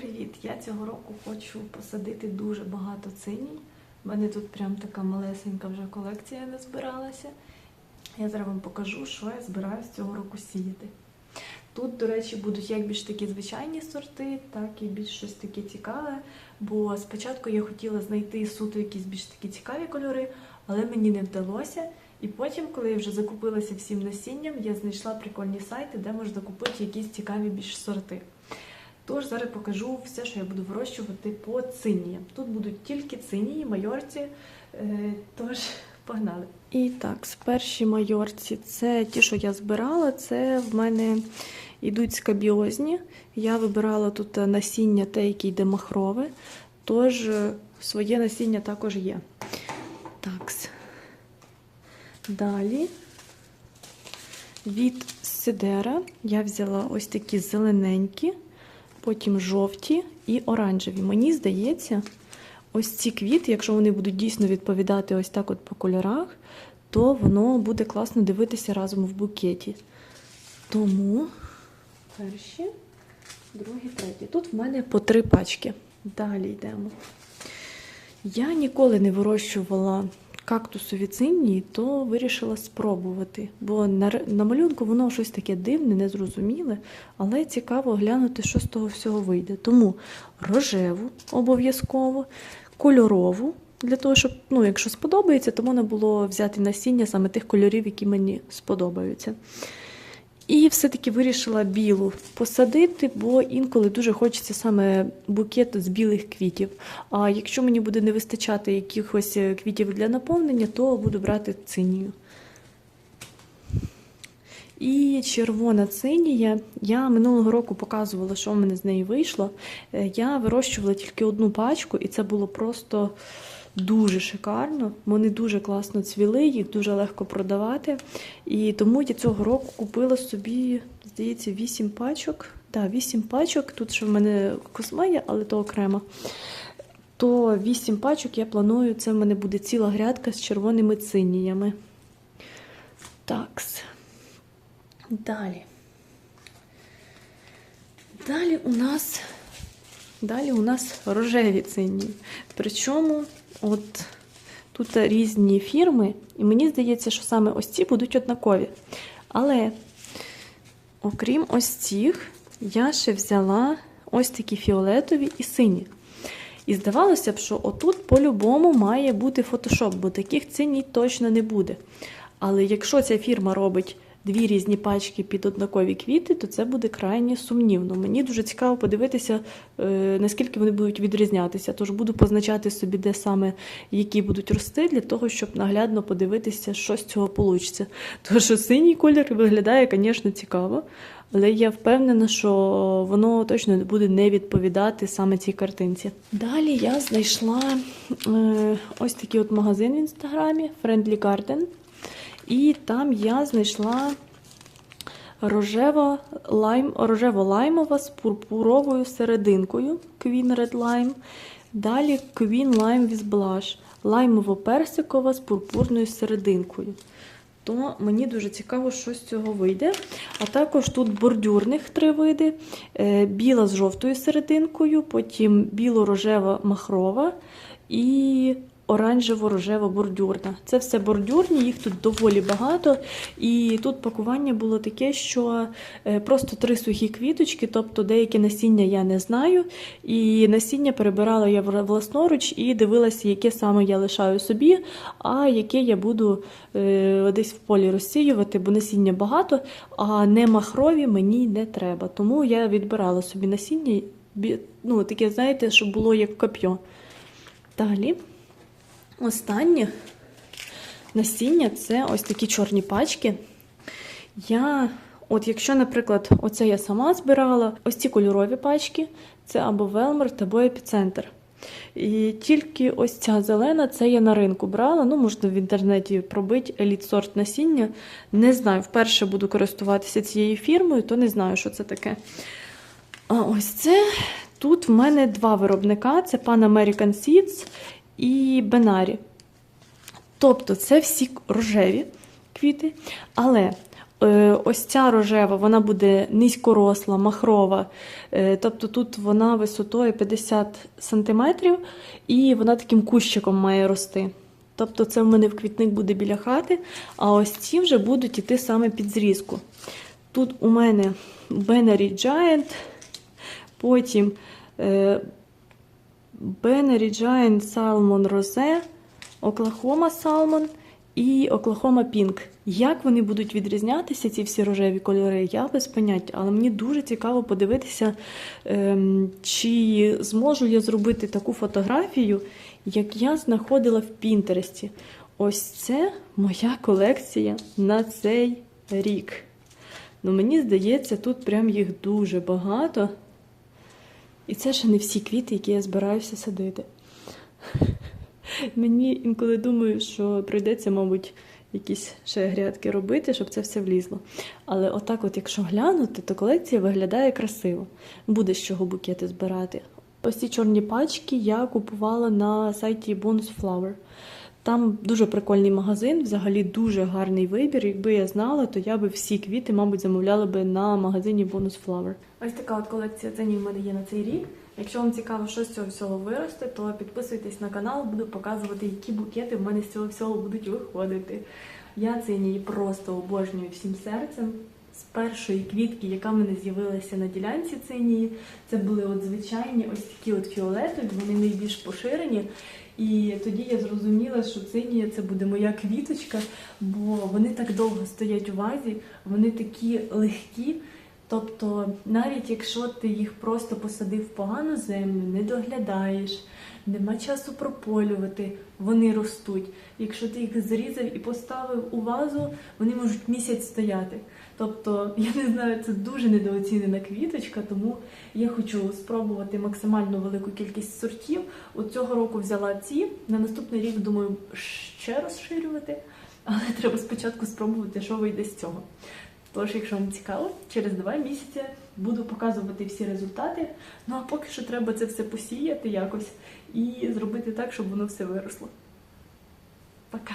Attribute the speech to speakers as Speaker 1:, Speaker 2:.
Speaker 1: Привіт! Я цього року хочу посадити дуже багато циній. У мене тут прям така малесенька вже колекція назбиралася. Я зараз вам покажу, що я збираюся цього року сіяти. Тут, до речі, будуть як більш такі звичайні сорти, так і більш щось таке цікаве. Бо спочатку я хотіла знайти суто якісь більш такі цікаві кольори, але мені не вдалося. І потім, коли я вже закупилася всім насінням, я знайшла прикольні сайти, де можна купити якісь цікаві більш сорти. Тож зараз покажу все, що я буду вирощувати по циніям. Тут будуть тільки цинії, майорці, е, тож погнали. І так, перші майорці це ті, що я збирала, це в мене йдуть скабіозні. Я вибирала тут насіння те, яке йде махрове, тож е, своє насіння також є. Такс. Далі від Сидера я взяла ось такі зелененькі, потім жовті і оранжеві. Мені здається, ось ці квіти, якщо вони будуть дійсно відповідати ось так от по кольорах, то воно буде класно дивитися разом в букеті. Тому перші, другі, треті. Тут в мене по три пачки. Далі йдемо. Я ніколи не вирощувала кактусові цинні, то вирішила спробувати. Бо на, на малюнку воно щось таке дивне, незрозуміле, але цікаво глянути, що з того всього вийде. Тому рожеву обов'язково, кольорову, для того, щоб, ну, якщо сподобається, то можна було взяти насіння саме тих кольорів, які мені сподобаються. І все-таки вирішила білу посадити, бо інколи дуже хочеться саме букет з білих квітів. А якщо мені буде не вистачати якихось е, квітів для наповнення, то буду брати цинію. І червона цинія. Я минулого року показувала, що в мене з неї вийшло. Е, Я вирощувала тільки одну пачку, і це було просто дуже шикарно. Вони дуже класно цвіли, їх дуже легко продавати. І тому я цього року купила собі, здається, 8 пачок. Так, 8 пачок. Тут ще в мене космея, але то окремо. То 8 пачок я планую, це в мене буде ціла грядка з червоними циніями. Такс. Далі. Далі у нас Далі у нас рожеві цинні. Причому от тут різні фірми, і мені здається, що саме ось ці будуть однакові. Але, окрім ось цих, я ще взяла ось такі фіолетові і сині. І здавалося б, що отут по-любому має бути фотошоп, бо таких циній точно не буде. Але якщо ця фірма робить дві різні пачки під однакові квіти, то це буде крайні сумнівно. Мені дуже цікаво подивитися, е, наскільки вони будуть відрізнятися. Тож буду позначати собі, де саме які будуть рости, для того, щоб наглядно подивитися, що з цього вийде. Тому що синій колір виглядає, звісно, цікаво. Але я впевнена, що воно точно буде не відповідати саме цій картинці. Далі я знайшла е, ось такий от магазин в інстаграмі Friendly Garden. І там я знайшла рожево лайм, рожево-лаймова з пурпуровою серединкою Queen Red Lime. Далі Queen Lime with Blush, лаймово-персикова з пурпурною серединкою. То мені дуже цікаво, що з цього вийде. А також тут бордюрних три види: Е, біла з жовтою серединкою, потім біло-рожева махрова і оранжево-рожева бордюрна. Це все бордюрні, їх тут доволі багато. І тут пакування було таке, що е, просто три сухі квіточки, тобто деякі насіння я не знаю. І насіння перебирала я власноруч і дивилася, яке саме я лишаю собі, а яке я буду е, десь в полі розсіювати, бо насіння багато, а не махрові мені не треба. Тому я відбирала собі насіння, ну, таке, знаєте, щоб було як коп'йо. Далі. Останнє насіння це ось такі чорні пачки. Я, от якщо, наприклад, оце я сама збирала, ось ці кольорові пачки це або Велмарт, або епіцентр. І тільки ось ця зелена, це я на ринку брала. Ну, можна в інтернеті пробити еліт сорт насіння. Не знаю, вперше буду користуватися цією фірмою, то не знаю, що це таке. А ось це тут в мене два виробника: це Pan American Seeds і Бенарі. Тобто це всі рожеві квіти. Але Е, Ось ця рожева, вона буде низькоросла, махрова. Е, Тобто тут вона висотою 50 см і вона таким кущиком має рости. Тобто це в мене в квітник буде біля хати, а ось ці вже будуть іти саме під зрізку. Тут у мене Benary Giant, потім Benary Giant Salmon Rose, Oklahoma Salmon і Oklahoma Pink. Як вони будуть відрізнятися, ці всі рожеві кольори, я без поняття. Але мені дуже цікаво подивитися, ем, чи зможу я зробити таку фотографію, як я знаходила в Пінтересті. Ось це моя колекція на цей рік. Ну, мені здається, тут прям їх дуже багато. І це ще не всі квіти, які я збираюся садити. Мені інколи думаю, що прийдеться, мабуть, якісь ще грядки робити, щоб це все влізло. Але отак, от, якщо глянути, то колекція виглядає красиво. Буде з чого букети збирати. Ось ці чорні пачки я купувала на сайті Bonus Flower. Там дуже прикольний магазин, взагалі дуже гарний вибір. Якби я знала, то я би всі квіти, мабуть, замовляла би на магазині Bonus Flower. Ось така от колекція ценів в мене є на цей рік. Якщо вам цікаво, що з цього всього виросте, то підписуйтесь на канал, буду показувати, які букети в мене з цього всього будуть виходити. Я цинії просто обожнюю всім серцем. З першої квітки, яка в мене з'явилася на ділянці цинії, це були от звичайні ось такі от фіолетові, вони найбільш поширені. І тоді я зрозуміла, що цинія це буде моя квіточка, бо вони так довго стоять у вазі, вони такі легкі. Тобто, навіть якщо ти їх просто посадив в погану землю, не доглядаєш, нема часу прополювати, вони ростуть. Якщо ти їх зрізав і поставив у вазу, вони можуть місяць стояти. Тобто, я не знаю, це дуже недооцінена квіточка, тому я хочу спробувати максимально велику кількість сортів. От цього року взяла ці. На наступний рік думаю ще розширювати, але треба спочатку спробувати, що вийде з цього. Тож, якщо вам цікаво, через два місяці буду показувати всі результати. Ну а поки що треба це все посіяти якось і зробити так, щоб воно все виросло. Пока!